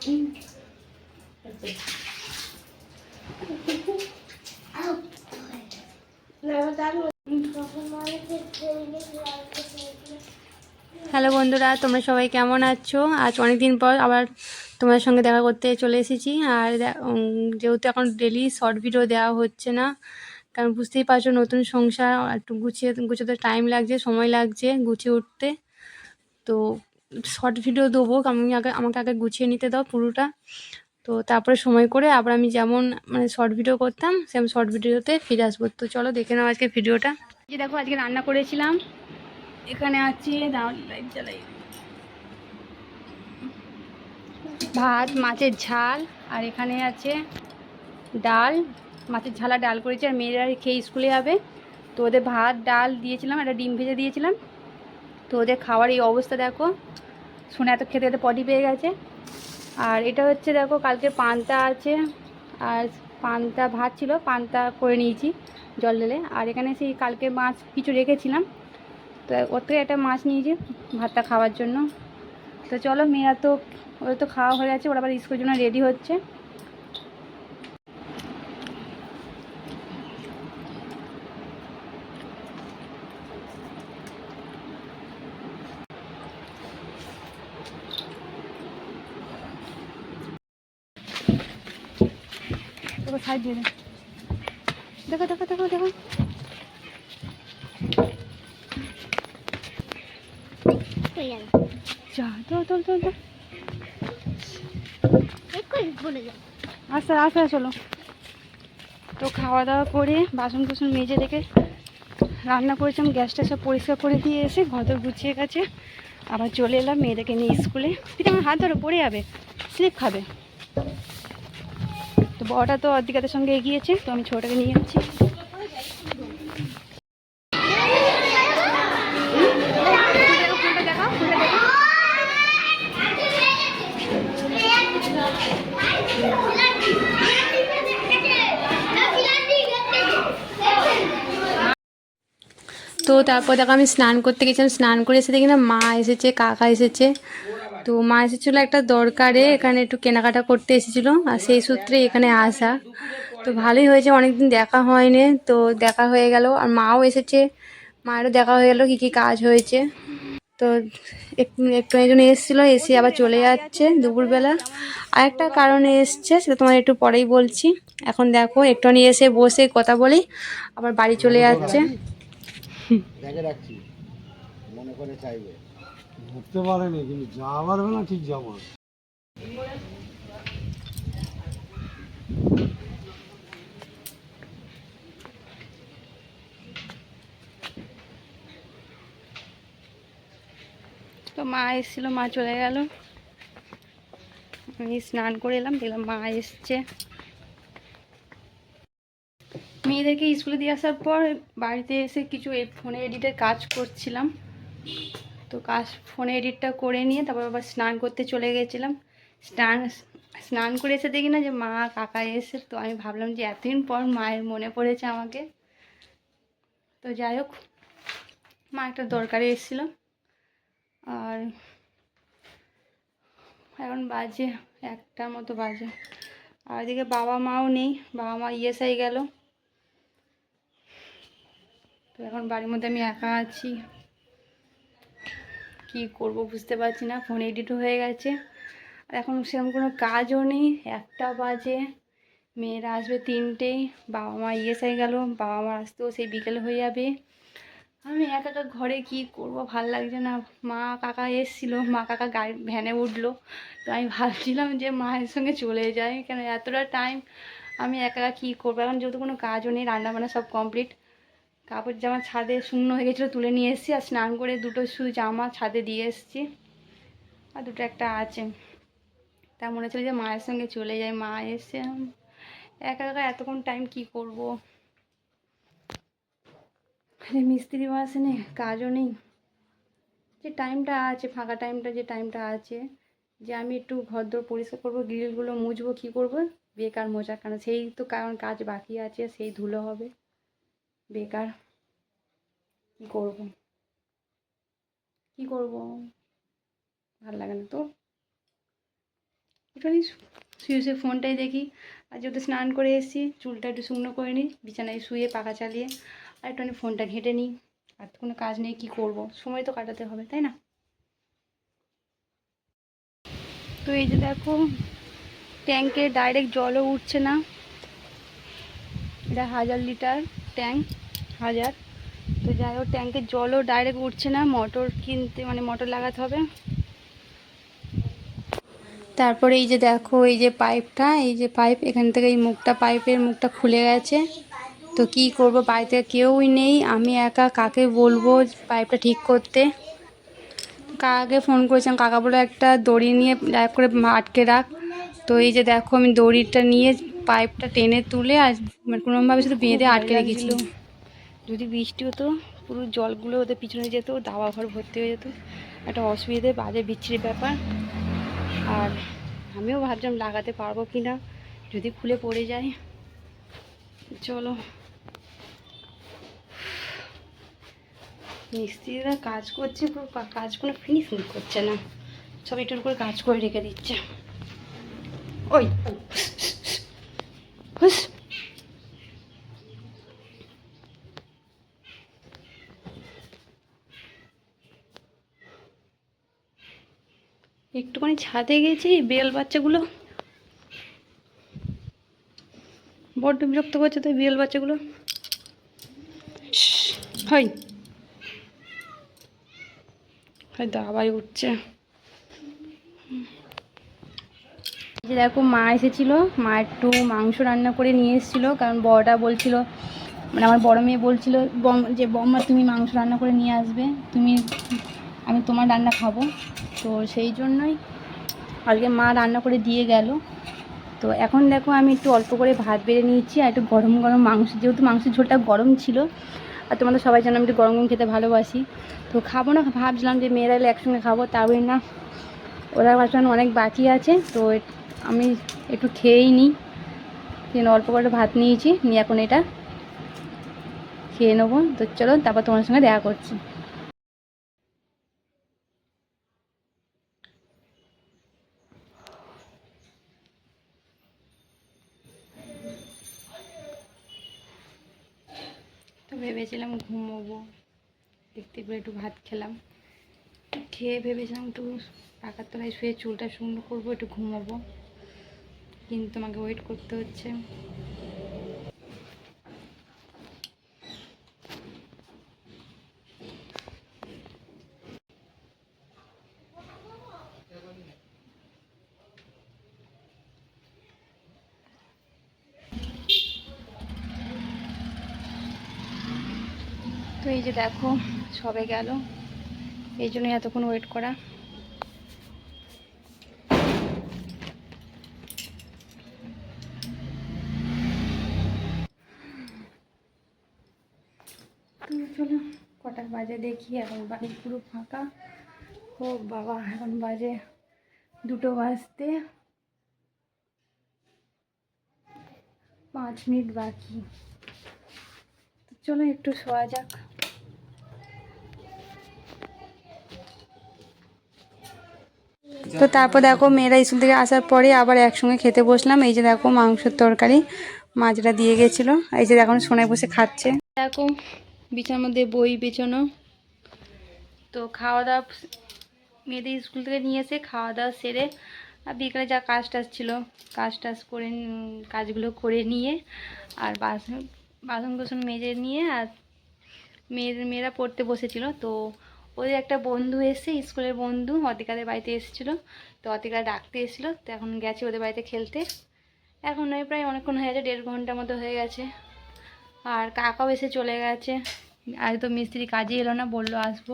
Hello বন্ধুরা, তোমরা সবাই কেমন আছো? আজ অনেক দিন পর আবার তোমাদের সঙ্গে দেখা করতে চলে এসেছি। আর যেহেতু এখন ডেলি শর্ট ভিডিও দেওয়া হচ্ছে না, কারণ বুঝতেই পারছ নতুন সংসার একটু গুছিয়ে গুছোতে টাইম লাগছে, সময় লাগছে গুছিয়ে উঠতে। তো শর্ট ভিডিও দেবো। আমি আগে, আমাকে আগে গুছিয়ে নিতে দাও পুরোটা। তো তারপরে সময় করে আবার আমি যেমন মানে শর্ট ভিডিও করতাম, সেম শর্ট ভিডিওতে ফিরে আসব। তো চলো দেখে নাও আজকে ভিডিওটা যে দেখো, আজকে রান্না করেছিলাম। এখানে আছে লাইট জ্বালাই। ভাত, মাছের ঝাল, আর এখানে আছে ডাল। মাছের ঝালা ডাল করেছি, আর মেয়েরা খেয়ে স্কুলে যাবে। তো ওদের ভাত, ডাল দিয়েছিলাম, একটা ডিম ভেজে দিয়েছিলাম। তো ওদের খাওয়ার এই অবস্থা দেখো। শুনে এত খেতে খেতে পটি পেয়ে গেছে। আর এটা হচ্ছে দেখো, কালকে পান্তা আছে। আর পান্তা ভাত ছিল, পান্তা করে নিয়েছি জল ঢেলে। আর এখানে সেই কালকে মাছ কিছু রেখেছিলাম। তো ওর থেকে একটা মাছ নিয়েছি ভাতটা খাওয়ার জন্য। তো চলো, মেয়েরা তো, ওদের তো খাওয়া হয়ে গেছে। ওরা আবার স্কুলের জন্য রেডি হচ্ছে। দেখো সাইড দিয়ে দেখো। দেখো দেখো দেখো যা তো তোল তোল আস্তে আস্তে চলো। তো খাওয়া দাওয়া করে বাসন কুসন মেজে রেখে রান্না করেছিলাম, গ্যাসটা সব পরিষ্কার করে দিয়ে এসে ঘর গুছিয়ে গেছে। আবার চলে এলাম মেয়েদেরকে নিয়ে স্কুলে। পিঠে আমার হাত ধরো, পড়ে যাবে। স্লিপ খাবে। বড়টা তো অর্ধেকাদের সঙ্গে এগিয়েছে, তো আমি ছোটোটাকে নিয়ে যাচ্ছি। তো তারপর দেখো আমি স্নান করতে গেছিলাম, স্নান করে এসে দেখি না মা এসেছে, কাকা এসেছে। তো মা এসেছিল একটা দরকারে, এখানে একটু কেনাকাটা করতে এসেছিল, আর সেই সূত্রে এখানে আসা। তো ভালোই হয়েছে, অনেকদিন দেখা হয়নি, তো দেখা হয়ে গেল, আর মাও এসেছে, মায়েরও দেখা হয়ে গেলো কী কী কাজ হয়েছে। তো একটু একটু একজন এসেছিল, এসে আবার চলে যাচ্ছে দুপুরবেলা। আর একটা কারণে এসছে, সেটা তোমার একটু পরেই বলছি। এখন দেখো, একটুখানি এসে বসে কথা বলি, আবার বাড়ি চলে যাচ্ছে। মনে করে চাইবে। ধরতে পারেনি, কিন্তু যা পারবে না ঠিক যাব। তো মা এসেছিল, মা চলে গেল। আমি স্নান করে এলাম, দেখলাম মা এসছে। মেয়েদেরকে স্কুলে দিয়ে আসার পর বাড়িতে এসে কিছু ফোনে এডিটের কাজ করছিলাম। তো কাজ ফোনে এডিটটা করে নিয়ে তারপর আবার স্নান করতে চলে গেছিলাম। স্নান স্নান করে এসে দেখি না যে মা, কাকা এসে, তো আমি ভাবলাম যে এতদিন পর মায়ের মনে পড়েছে আমাকে। তো যাই হোক, মা একটা দরকারে এসেছিল। আর এখন বাজে একটা মতো বাজে। আর এদিকে বাবা মাও নেই, বাবা মা ইয়েসাই গেল। তো এখন বাড়ির মধ্যে আমি একা আছি। কি করব বুঝতে পারছি না ফোন এডিটও হয়ে গেছে। আর এখন সেরকম কোনো কাজও নেই, একটা বাজে, মেয়েরা আসবে তিনটেই বাবা মা ইয়েসাই গেল, বাবা মা আসতেও সেই বিকেল হয়ে যাবে। আমি একা একা ঘরে কি করব, ভালো লাগছে না। মা কাকা এসেছিল, মা কাকা গাড়ি ভ্যানে উঠল। তো আমি ভাবছিলাম যে মায়ের সঙ্গে চলে যাই, কেন এতটা টাইম আমি একা একা কী করব? এখন যেহেতু কোনো কাজও নেই, রান্নাবান্না সব কমপ্লিট কাপড় জামা ছাদে শূন্য হয়ে গেছিল তুলে নিয়ে এসেছি আর স্নান করে দুটো শুধু জামা ছাদে দিয়ে এসেছি। আর দুটো একটা আছে। তা মনে হচ্ছিল যে মায়ের সঙ্গে চলে যাই, মা এসে একা একা এতক্ষণ টাইম কি করব? আরে মিস্ত্রিও আসেনি কাজও নেই। যে টাইমটা আছে, ফাঁকা টাইমটা যে টাইমটা আছে, যে আমি একটু ঘর দর পরিষ্কার করব গ্রিলগুলো মুছবো, কী করব? বেকার মোজা কারণ সেই তো কারণ কাজ বাকি আছে, সেই ধুলো হবে। বেকার। কী করব? কী করব? ভালো লাগে না তো একটুখানি শুয়ে শুয়ে ফোনটাই দেখি। আর যেহেতু স্নান করে এসেছি। চুলটা একটু শুকনো করে নিই বিছানায় শুয়ে পাখা চালিয়ে আর একটুখানি ফোনটা ঘেঁটে নিই। আর তো কোনো কাজ নেই, কী করব? সময় তো কাটাতে হবে, তাই না? তো এই যে দেখো ট্যাঙ্কে ডাইরেক্ট জলও উঠছে না। এটা হাজার লিটার। ট্যাঙ্ক, হাজার। তো যাই হোক ট্যাঙ্কের জলও ডাইরেক্ট উঠছে না মোটর কিনতে মানে মোটর লাগাতে হবে। তারপরে এই যে দেখো, এই যে পাইপটা এই যে পাইপ এখান থেকে এই মুখটা পাইপের মুখটা খুলে গেছে। তো কি করব বাড়িতে কেউই নেই, আমি একা, কাকে বলব পাইপটা ঠিক করতে? কাকাকে ফোন করেছিলাম? কাকা বলে একটা দড়ি নিয়ে এক করে আটকে রাখ। তো এই যে দেখো, আমি দড়িটা নিয়ে পাইপটা টেনে তুলে আর মানে কোনোভাবে শুধু বেঁধে আটকে রেখেছি যদি বৃষ্টি হতো পুরো জলগুলো ওদের পিছনে যেত দাওয়া ঘর ভর্তি হয়ে যেত। একটা অসুবিধে বাজে বিচ্ছিরি ব্যাপার। আর আমিও ভাবছিলাম লাগাতে পারব কি না যদি খুলে পড়ে যায়। চলো। মিস্ত্রিরা কাজ করছে পুরো কাজ কোনো ফিনিশিং করছে না। সব একটু করে কাজ করে রেখে দিচ্ছে। ওই। হুস একটুখানি ছাদে গেছি, বিড়াল বাচ্চাগুলো। বড্ড বিরক্ত করছে তো বিড়াল বাচ্চাগুলো। হয় হয়তো আবার উঠছে এই যে দেখো মা এসেছিল, মা একটু মাংস রান্না করে নিয়ে এসেছিল, কারণ বড়টা বলছিল মানে আমার বড় মেয়ে বলছিল যে বম্মা তুমি মাংস রান্না করে নিয়ে আসবে, তুমি, আমি তোমার রান্না খাব। তো সেই জন্যই আজকে মা রান্না করে দিয়ে গেল। তো এখন দেখো আমি একটু অল্প করে ভাত বেড়ে নিয়েছি, আর একটু গরম গরম মাংস, যেহেতু মাংসের ঝোলটা গরম ছিল, আর তোমাদের সবাই জানো আমি একটু গরম গরম খেতে ভালোবাসি। তো খাব না, ভাবছিলাম যে মেয়েরা এলে একসঙ্গে খাব তারপরে না, ওরা ভাবছিলাম অনেক বাকি আছে, তো আমি একটু খেয়েই নিই। সেজন্য অল্প করে ভাত নিয়েছি, নিয়ে এখন এটা খেয়ে নেব। তো চলো, তারপর তোমার সঙ্গে দেখা করছি। তো ভেবেছিলাম ঘুমোবো, দেখতে পেয়ে একটু ভাত খেলাম। খেয়ে ভেবেছিলাম একটু পাকার তলায় শুয়ে চুলটা শুকনো করব, একটু ঘুমোবো। কিন্তু আমাকে ওয়েট করতে হচ্ছে। তো এই যে দেখো, সবে গেল। এই জন্য এতক্ষণ ওয়েট করা। তো চলো কটা বাজে দেখি এখন বাড়ি পুরো ফাঁকা। ও বাবা এখন বাজে দুটো বাজতে পাঁচ মিনিট বাকি। তো চলো একটু শোয়া যাক। তো তারপর দেখো মেয়েরা স্কুল থেকে আসার পরে আবার একসঙ্গে খেতে বসলাম। এই যে দেখো মাংসের তরকারি মাছটা দিয়ে গেছিল। এই যে এখন সোনায় বসে খাচ্ছে। দেখো বিছানার মধ্যে বই বেচানো তো খাওয়া দাওয়া মেয়েদের স্কুল থেকে নিয়ে এসে খাওয়া দাওয়া সেরে আর বিকালে যা কাজ টাজ ছিল কাজ টাজ করে কাজগুলো করে নিয়ে আর বাসন বাসন কোসন মেজে নিয়ে আর মেয়েদের মেয়েরা পড়তে বসেছিল। তো ওদের একটা বন্ধু এসে, স্কুলের বন্ধু অতিকাদের বাড়িতে এসেছিল। তো অতিকা ডাকতে এসেছিল। তো এখন গেছে ওদের বাড়িতে খেলতে। এখন ওই প্রায় অনেকক্ষণ হয়ে গেছে, দেড় ঘণ্টার মতো হয়ে গেছে। আর কাকাও এসে চলে গেছে। আজ তো মিস্ত্রি কাজে এলো না, বলল আসব।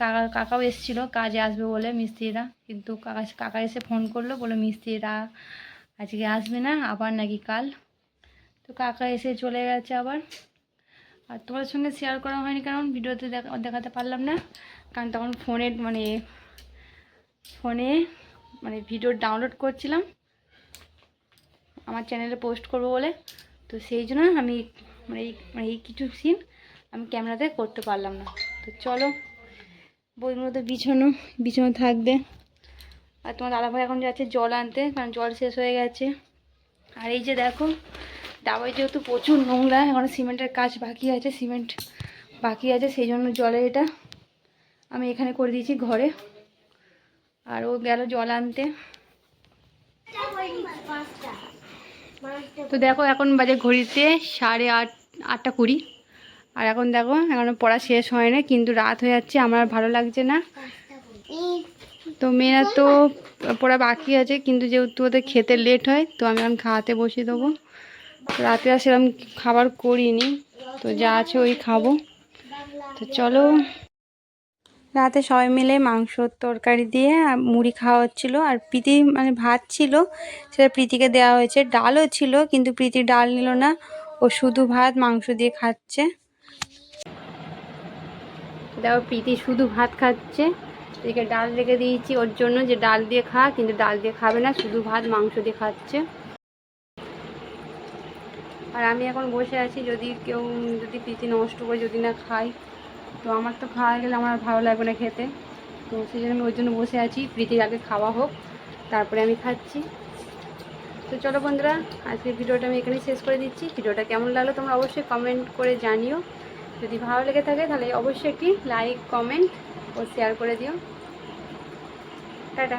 কাকা, কাকাও এসেছিল, কাজে আসবে বলে মিস্ত্রিরা। কিন্তু কাকা কাকা এসে ফোন করল, বলল মিস্ত্রিরা আজকে আসবে না, আবার নাকি কাল। তো কাকা এসে চলে গেছে আবার। আর তোমাদের সঙ্গে শেয়ার করা হয়নি কারণ ভিডিওতে দেখা, দেখাতে পারলাম না। কারণ তখন ফোনে মানে ফোনে মানে ভিডিও ডাউনলোড করছিলাম। আমার চ্যানেলে পোস্ট করব বলে। তো সেই জন্য আমি মানে এই মানে এই কিছু সিন আমি ক্যামেরাতে করতে পারলাম না। তো চলো বইগুলো তো বিছানো বিছানো থাকবে। আর তোমার দাদাভাই এখন যাচ্ছে জল আনতে কারণ জল শেষ হয়ে গেছে। আর এই যে দেখো ডাবায় যেহেতু প্রচুর নোংরা এখন সিমেন্টের কাজ বাকি আছে সিমেন্ট বাকি আছে সেই জন্য জলে এটা আমি এখানে করে দিয়েছি ঘরে। আর ও গেল জল আনতে। তো দেখো এখন বাজে ঘড়িতে সাড়ে আট আটটা কুড়ি। আর এখন দেখো, এখনও পড়া শেষ হয় না কিন্তু রাত হয়ে যাচ্ছে, আমার ভালো লাগছে না। তো মেয়েরা তো পড়া বাকি আছে, কিন্তু যেহেতু ওদের খেতে লেট হয়, তো আমি এখন খাওয়াতে বসিয়ে দেবো। রাতে আর সেরকম খাবার করিনি, তো যা আছে ওই খাব। তো চলো। রাতে সবাই মিলে মাংসর তরকারি দিয়ে আর মুড়ি খাওয়া হচ্ছিল, আর প্রীতি মানে ভাত ছিল, সেটা প্রীতিকে দেওয়া হয়েছে। ডালও ছিল, কিন্তু প্রীতি ডাল নিল না। ও শুধু ভাত, মাংস দিয়ে খাচ্ছে। দেখো, প্রীতি শুধু ভাত খাচ্ছে। এদিকে ডাল রেখে দিয়েছি ওর জন্য যে ডাল দিয়ে খা, কিন্তু ডাল দিয়ে খাবে না, শুধু ভাত, মাংস দিয়ে খাচ্ছে। আর আমি এখন বসে আছি, যদি কেউ, যদি প্রীতি নষ্ট করে যদি না খাই তো আমার তো খাওয়া গেলে আমার ভালো লাগবে না খেতে। তো সেই জন্য আমি ওই জন্য বসে আছি, প্রীতির আগে খাওয়া হোক, তারপরে আমি খাচ্ছি। তো চলো বন্ধুরা, আজকের ভিডিওটা আমি এখানেই শেষ করে দিচ্ছি। ভিডিওটা কেমন লাগল তোমরা অবশ্যই কমেন্ট করে জানিও। যদি ভালো লেগে থাকে তাহলে অবশ্যই একটি লাইক কমেন্ট ও শেয়ার করে দিও। টাটা।